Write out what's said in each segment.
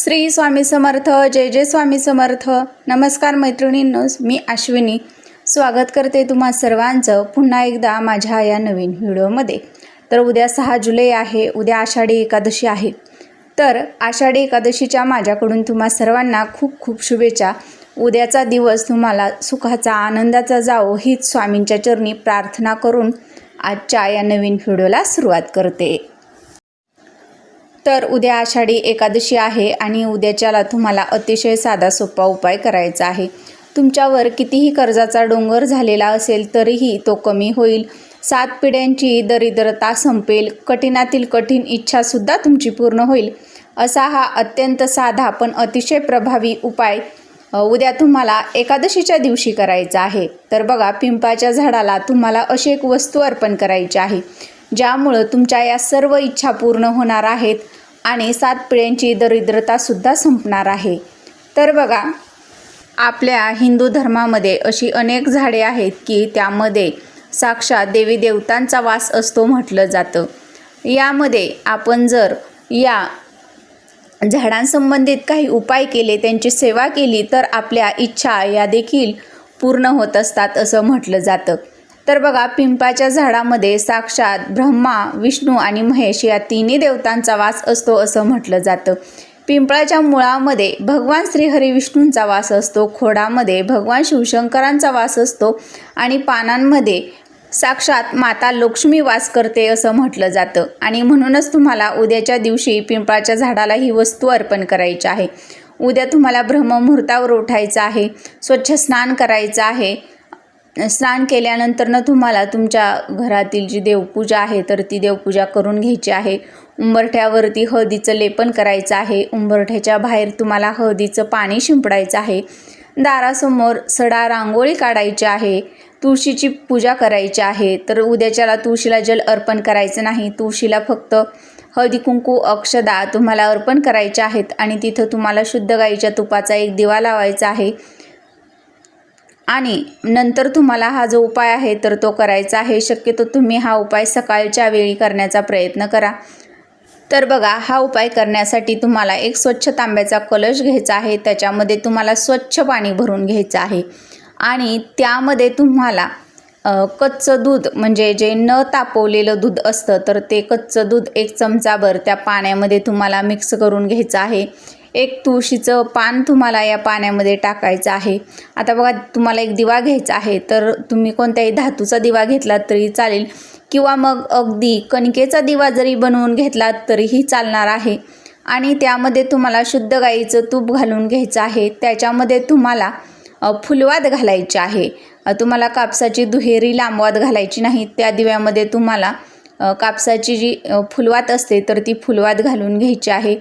श्री स्वामी समर्थ जय जय स्वामी समर्थ. नमस्कार मैत्रिणींनो मी अश्विनी. स्वागत करते तुम्हा सर्वांचं पुन्हा एकदा माझ्या या नवीन व्हिडिओमध्ये. तर उद्या सहा जुलै आहे उद्या आषाढी एकादशी आहे. तर आषाढी एकादशीच्या माझ्याकडून तुम्हा सर्वांना खूप खूप शुभेच्छा. उद्याचा दिवस तुम्हाला सुखाचा आनंदाचा जावो हीच स्वामींच्या चरणी प्रार्थना करून आजच्या या नवीन व्हिडिओला सुरुवात करते. तर उद्या आषाढी एकादशी आहे आणि उद्याच्याला तुम्हाला अतिशय साधा सोपा उपाय करायचा आहे. तुमच्यावर कितीही कर्जाचा डोंगर झालेला असेल तरीही तो कमी होईल. सात पिढ्यांची दरिद्रता संपेल कठीणातील कठीण इच्छासुद्धा तुमची पूर्ण होईल. असा हा अत्यंत साधा पण अतिशय प्रभावी उपाय उद्या तुम्हाला एकादशीच्या दिवशी करायचा आहे. तर बघा पिंपाच्या झाडाला तुम्हाला अशी एक वस्तू अर्पण करायची आहे. ज्यामुळं तुमच्या या सर्व इच्छा पूर्ण होणार आहेत आणि सात पिढ्यांची दरिद्रतासुद्धा संपणार आहे. तर बघा आपल्या हिंदू धर्मामध्ये अशी अनेक झाडे आहेत की त्यामध्ये साक्षात देवी देवतांचा वास असतो म्हटलं जातं. यामध्ये आपण जर या झाडांसंबंधित काही उपाय केले त्यांची सेवा केली तर आपल्या इच्छा या देखील पूर्ण होत असतात असं म्हटलं जातं. तर बघा पिंपाच्या झाडामध्ये साक्षात ब्रह्मा विष्णू आणि महेश या तिन्ही देवतांचा वास असतो असं म्हटलं जातं. पिंपळाच्या मुळामध्ये भगवान श्रीहरी विष्णूंचा वास असतो खोडामध्ये भगवान शिवशंकरांचा वास असतो आणि पानांमध्ये साक्षात माता लक्ष्मी वास करते असं म्हटलं जातं. आणि म्हणूनच तुम्हाला उद्याच्या दिवशी पिंपळाच्या झाडाला ही वस्तू अर्पण करायची आहे. उद्या तुम्हाला ब्रह्ममुहूर्तावर उठायचं आहे स्वच्छ स्नान करायचं आहे स्नान केल्यानंतरनं तुम्हाला तुमच्या घरातील जी देवपूजा आहे तर ती देवपूजा करून घ्यायची आहे. उंबरठ्यावरती हळदीचं लेपन करायचं आहे. उंबरठ्याच्या बाहेर तुम्हाला हळदीचं पाणी शिंपडायचं आहे. दारासमोर सडा रांगोळी काढायची आहे. तुळशीची पूजा करायची आहे. तर उद्याच्याला तुळशीला जल अर्पण करायचं नाही. तुळशीला फक्त हळदी कुंकू अक्षदा तुम्हाला अर्पण करायच्या आहेत. आणि तिथं तुम्हाला शुद्ध गाईच्या तुपाचा एक दिवा लावायचा आहे. आणि नंतर तुम्हाला हा जो उपाय आहे तर तो करायचा आहे. शक्यतो तुम्ही हा उपाय सकाळच्या वेळी करण्याचा प्रयत्न करा. तर बघा हा उपाय करण्यासाठी तुम्हाला एक स्वच्छ तांब्याचा कलश घ्यायचा आहे. त्याच्यामध्ये तुम्हाला स्वच्छ पाणी भरून घ्यायचं आहे. आणि त्यामध्ये तुम्हाला कच्चं दूध म्हणजे जे न तापवलेलं दूध असतं तर ते कच्चं दूध एक चमचाभर त्या पाण्यामध्ये तुम्हाला मिक्स करून घ्यायचं आहे. एक तुळशीचं पान तुम्हाला या पाण्यामध्ये टाकायचं आहे. आता बघा तुम्हाला एक दिवा घ्यायचा आहे तर तुम्ही कोणत्याही धातूचा दिवा घेतलात तरी चालेल. किंवा मग अगदी कणकेचा दिवा जरी बनवून घेतला तरीही चालणार आहे. आणि त्यामध्ये तुम्हाला शुद्ध गाईचं तूप घालून घ्यायचं आहे. त्याच्यामध्ये तुम्हाला फुलवाद घालायचे घालायची आहे तुम्हाला कापसाची दुहेरी लांबवात घालायची नाही. त्या दिव्यामध्ये तुम्हाला कापसाची जी फुलवात असते तर ती फुलवात घालून घ्यायची आहे.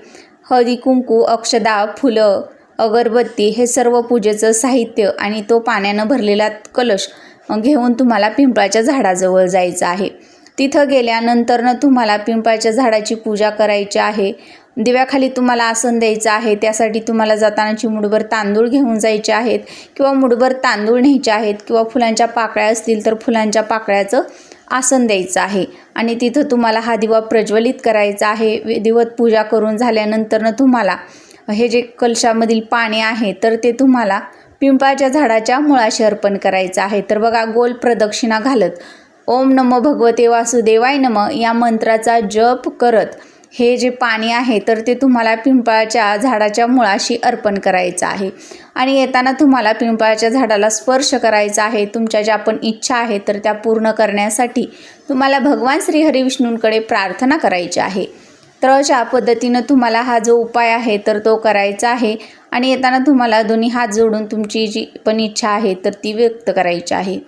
हळदी कुंकू अक्षदा फुलं अगरबत्ती हे सर्व पूजेचं साहित्य आणि तो पाण्यानं भरलेला कलश घेऊन तुम्हाला पिंपळाच्या झाडाजवळ जायचं आहे. तिथं गेल्यानंतरनं तुम्हाला पिंपळाच्या झाडाची पूजा करायची आहे. दिव्याखाली तुम्हाला आसन द्यायचं आहे. त्यासाठी तुम्हाला जाताना चिमुडभर तांदूळ घेऊन जायचे आहेत किंवा मुडभर तांदूळ न्यायचे आहेत किंवा फुलांच्या पाकळ्या असतील तर फुलांच्या पाकळ्याचं आसन द्यायचं आहे. आणि तिथं तुम्हाला हा दिवा प्रज्वलित करायचा आहे. विधिवत पूजा करून झाल्यानंतरनं तुम्हाला हे जे कलशामधील पाणी आहे तर ते तुम्हाला पिंपळाच्या झाडाच्या मुळाशी अर्पण करायचं आहे. तर बघा गोल प्रदक्षिणा घालत. ओम नमो भगवते वासुदेवाय नम या मंत्राचा जप करत हे जे पाणी आहे तर ते तुम्हाला पिंपळाच्या झाडाच्या मुळाशी अर्पण करायचं आहे. आणि येताना तुम्हाला पिंपळाच्या झाडाला स्पर्श करायचा आहे. तुमच्या ज्या पण इच्छा आहे तर त्या पूर्ण करण्यासाठी तुम्हाला भगवान श्री हरिविष्णूंकडे प्रार्थना करायची आहे. तर अशा पद्धतीनं तुम्हाला हा जो उपाय आहे तर तो करायचा आहे. आणि येताना तुम्हाला दोन्ही हात जोडून तुमची जी पण इच्छा आहे तर ती व्यक्त करायची आहे.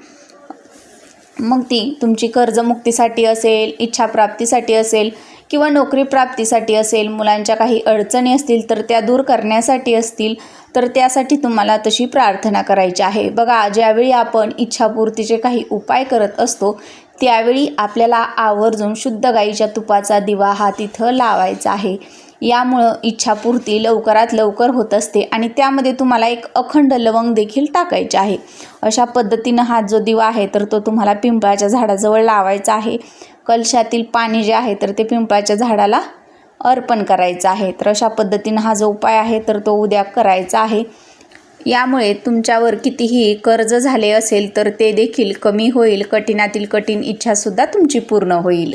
मग ती तुमची कर्जमुक्तीसाठी असेल इच्छाप्राप्तीसाठी असेल किंवा नोकरी प्राप्तीसाठी असेल मुलांच्या काही अडचणी असतील तर त्या दूर करण्यासाठी असतील तर त्यासाठी तुम्हाला तशी प्रार्थना करायची आहे. बघा ज्यावेळी आपण इच्छापूर्तीचे काही उपाय करत असतो त्यावेळी आपल्याला आवर्जून शुद्ध गाईच्या तुपाचा दिवा हा तिथं लावायचा आहे. यामुळं इच्छापूर्ती लवकरात लवकर होत असते आणि त्यामध्ये तुम्हाला एक अखंड लवंग देखील टाकायचे आहे. अशा पद्धतीनं हा जो दिवा आहे तर तो तुम्हाला पिंपळाच्या झाडाजवळ लावायचा आहे. कलशातील पाणी जे आहे तर ते पिंपळाच्या झाडाला अर्पण करायचं आहे. तर अशा पद्धतीनं हा जो उपाय आहे तर तो उद्या करायचा आहे. यामुळे तुमच्यावर कितीही कर्ज झाले असेल तर ते देखील कमी होईल. कठीणातील कठीण इच्छासुद्धा तुमची पूर्ण होईल.